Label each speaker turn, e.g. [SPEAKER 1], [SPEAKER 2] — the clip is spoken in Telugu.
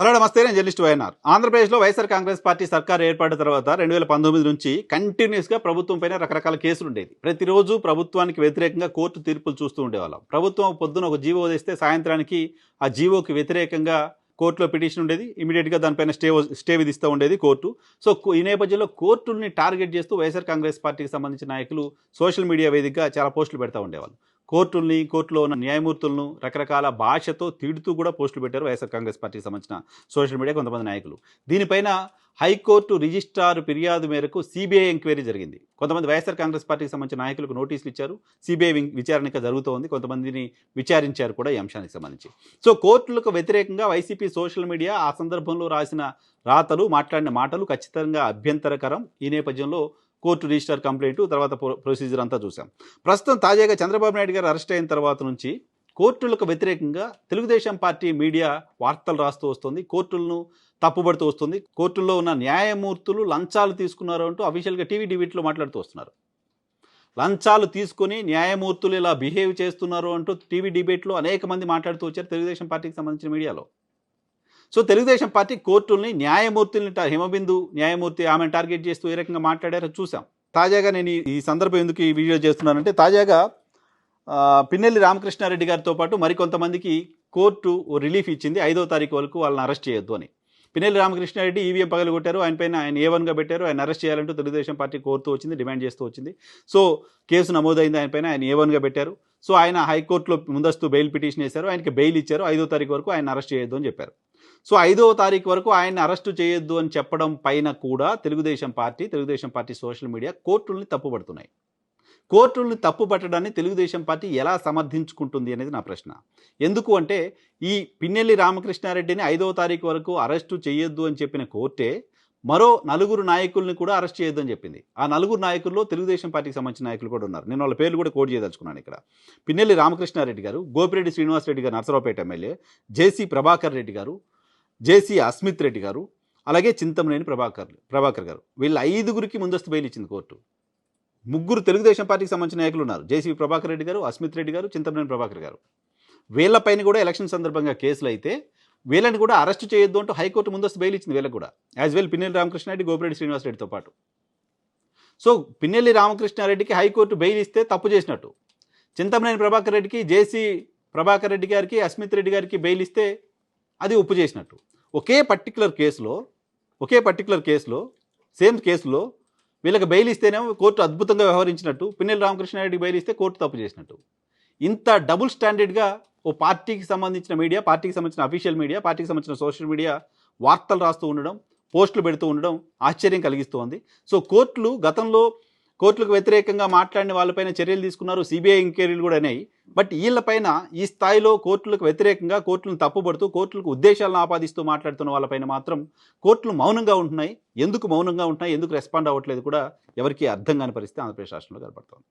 [SPEAKER 1] హలో నమస్తే నేను జర్నలిస్ట్ వైఎన్ఆర్. ఆంధ్రప్రదేశ్లో వైఎస్ఆర్ కాంగ్రెస్ పార్టీ సర్కార్ ఏర్పడిన తర్వాత రెండు వేల పంతొమ్మిది నుంచి కంటిన్యూస్గా ప్రభుత్వం పైన రకరకాల కేసులు ఉండేది ప్రతిరోజు ప్రభుత్వానికి వ్యతిరేకంగా కోర్టు తీర్పులు చూస్తూ ఉండేవాళ్ళం. ప్రభుత్వం పొద్దున ఒక జీవో తెస్తే సాయంత్రానికి ఆ జీవోకి వ్యతిరేకంగా కోర్టులో పిటిషన్ ఉండేది. ఇమీడియట్గా దానిపైన స్టే స్టే విధిస్తూ ఉండేది కోర్టు. సో ఈ నేపథ్యంలో కోర్టుల్ని టార్గెట్ చేస్తూ వైఎస్ఆర్ కాంగ్రెస్ పార్టీకి సంబంధించిన నాయకులు సోషల్ మీడియా వేదికగా చాలా పోస్టులు పెడతా ఉండేవాళ్ళు. కోర్టుల్ని కోర్టులో ఉన్న న్యాయమూర్తులను రకరకాల భాషతో తిడుతూ కూడా పోస్టులు పెట్టారు వైఎస్ఆర్ కాంగ్రెస్ పార్టీకి సంబంధించిన సోషల్ మీడియా కొంతమంది నాయకులు. దీనిపైన హైకోర్టు రిజిస్ట్రార్ ఫిర్యాదు మేరకు సిబిఐ ఎంక్వైరీ జరిగింది. కొంతమంది వైఎస్ఆర్ కాంగ్రెస్ పార్టీకి సంబంధించిన నాయకులకు నోటీసులు ఇచ్చారు. సిబిఐ విచారణ ఇంకా జరుగుతోంది. కొంతమందిని విచారించారు కూడా ఈ అంశానికి సంబంధించి. సో కోర్టులకు వ్యతిరేకంగా వైసీపీ సోషల్ మీడియా ఆ సందర్భంలో రాసిన రాతలు మాట్లాడిన మాటలు ఖచ్చితంగా అభ్యంతరకరం. ఈ నేపథ్యంలో కోర్టు రిజిస్టర్ కంప్లైంట్ తర్వాత ప్రొసీజర్ అంతా చూసాం. ప్రస్తుతం తాజాగా చంద్రబాబు నాయుడు గారు అరెస్ట్ అయిన తర్వాత నుంచి కోర్టులకు వ్యతిరేకంగా తెలుగుదేశం పార్టీ మీడియా వార్తలు రాస్తూ వస్తుంది కోర్టులను తప్పుబడుతూ వస్తుంది కోర్టుల్లో ఉన్న న్యాయమూర్తులు లంచాలు తీసుకున్నారు అంటూ అఫీషియల్గా టీవీ డిబేట్లో మాట్లాడుతూ వస్తున్నారు. లంచాలు తీసుకొని న్యాయమూర్తులు ఇలా బిహేవ్ చేస్తున్నారు అంటూ టీవీ డిబేట్లో అనేక మంది మాట్లాడుతూ వచ్చారు తెలుగుదేశం పార్టీకి సంబంధించిన మీడియాలో. సో తెలుగుదేశం పార్టీ కోర్టుల్ని న్యాయమూర్తుల్ని హిమబిందు న్యాయమూర్తి ఆమె టార్గెట్ చేస్తూ ఏ రకంగా మాట్లాడారో చూసాం. తాజాగా నేను ఈ- సందర్భం ఎందుకు ఈ వీడియో చేస్తున్నానంటే తాజాగా పిన్నెల్లి రామకృష్ణారెడ్డి గారితో పాటు మరికొంతమందికి కోర్టు రిలీఫ్ ఇచ్చింది. ఐదో తారీఖు వరకు వాళ్ళని అరెస్ట్ చేయొద్దు అని. పిన్నెల్లి రామకృష్ణారెడ్డి ఈవీఎం పగలగొట్టారు ఆయన పైన ఆయన ఏ వన్గా పెట్టారు. ఆయన అరెస్ట్ చేయాలంటూ తెలుగుదేశం పార్టీ కోరుతూ వచ్చింది డిమాండ్ చేస్తూ వచ్చింది. సో కేసు నమోదైంది. ఆయన పైన ఆయన ఏ వన్గా పెట్టారు. సో ఆయన హైకోర్టులో ముందస్తు బెయిల్ పిటిషన్ వేశారు. ఆయనకి బెయిల్ ఇచ్చారు. ఐదో తారీఖు వరకు ఆయన అరెస్ట్ చేయొద్దు అని చెప్పారు. సో ఐదవ తారీఖు వరకు ఆయన అరెస్టు చేయొద్దు అని చెప్పడం పైన కూడా Telugu Desam party Telugu Desam party social media కోర్టుల్ని తప్పుపడుతున్నాయి. కోర్టుల్ని తప్పు పట్టడాన్ని తెలుగుదేశం పార్టీ ఎలా సమర్థించుకుంటుంది అనేది నా ప్రశ్న. ఎందుకు అంటే ఈ పిన్నెల్లి రామకృష్ణారెడ్డిని ఐదవ తారీఖు వరకు అరెస్టు చేయొద్దు అని చెప్పిన కోర్టే మరో నలుగురు నాయకుల్ని కూడా అరెస్ట్ చేయొద్దని చెప్పింది. ఆ నలుగురు నాయకుల్లో తెలుగుదేశం పార్టీకి సంబంధించిన నాయకులు కూడా ఉన్నారు. నేను వాళ్ళ పేర్లు కూడా కోడ్ చేయదలుచుకున్నాను ఇక్కడ. పిన్నెల్లి రామకృష్ణారెడ్డి గారు గోపిరెడ్డి శ్రీనివాసరెడ్డి గారు నర్సరావుపేట ఎమ్మెల్యే జేసీ ప్రభాకర్ రెడ్డి గారు జేసీ అస్మిత్ రెడ్డి గారు అలాగే చింతమనేని ప్రభాకర్ ప్రభాకర్ గారు. వీళ్ళ ఐదుగురికి ముందస్తు బెయిల్ ఇచ్చింది కోర్టు. ముగ్గురు తెలుగుదేశం పార్టీకి సంబంధించిన నాయకులు ఉన్నారు. జేసీ ప్రభాకర్ రెడ్డి గారు అస్మిత్ రెడ్డి గారు చింతమనేని ప్రభాకర్ గారు. వీళ్ళపైన కూడా ఎలక్షన్ సందర్భంగా కేసులు అయితే వీళ్ళని కూడా అరెస్ట్ చేయొద్దు అంటూ హైకోర్టు ముందస్తు బెయిల్ ఇచ్చింది వీళ్ళకి కూడా. యాజ్ వెల్ పిన్నెల్లి రామకృష్ణారెడ్డి గోపిరెడ్డి శ్రీనివాసరెడ్డితో పాటు. సో పిన్నెల్లి రామకృష్ణారెడ్డికి హైకోర్టు బెయిల్ ఇస్తే తప్పు చేసినట్టు. చింతమనేని ప్రభాకర్ రెడ్డికి జేసీ ప్రభాకర్ రెడ్డి గారికి అస్మిత్ రెడ్డి గారికి బెయిల్ ఇస్తే అది ఒప్పు చేసినట్టు. ఒకే పర్టికులర్ కేసులో ఒకే పర్టికులర్ కేసులో సేమ్ కేసులో వీళ్ళకి బెయిల్ ఇస్తేనేమో కోర్టు అద్భుతంగా వ్యవహరించినట్టు పిన్నెల రామకృష్ణారెడ్డికి బెయిల్ ఇస్తే కోర్టు తప్పు చేసినట్టు. ఇంత డబుల్ స్టాండర్డ్గా ఓ పార్టీకి సంబంధించిన మీడియా పార్టీకి సంబంధించిన అఫీషియల్ మీడియా పార్టీకి సంబంధించిన సోషల్ మీడియా వార్తలు రాస్తూ ఉండడం పోస్టులు పెడుతూ ఉండడం ఆశ్చర్యం కలిగిస్తోంది. సో కోర్టులు గతంలో కోర్టులకు వ్యతిరేకంగా మాట్లాడిన వాళ్ళపైన చర్యలు తీసుకున్నారు. సిబిఐ ఎంక్వైరీలు కూడా అయినాయి. బట్ వీళ్ళపైన ఈ స్థాయిలో కోర్టులకు వ్యతిరేకంగా కోర్టులను తప్పుబడుతూ కోర్టులకు ఉద్దేశాలను ఆపాదిస్తూ మాట్లాడుతున్న వాళ్ళపైన మాత్రం కోర్టులు మౌనంగా ఉంటున్నాయి. ఎందుకు మౌనంగా ఉంటున్నాయి? ఎందుకు రెస్పాండ్ అవ్వట్లేదు కూడా ఎవరికీ అర్థం కాని పరిస్థితి ఆంధ్రప్రదేశ్ రాష్ట్రంలో కనపడుతోంది.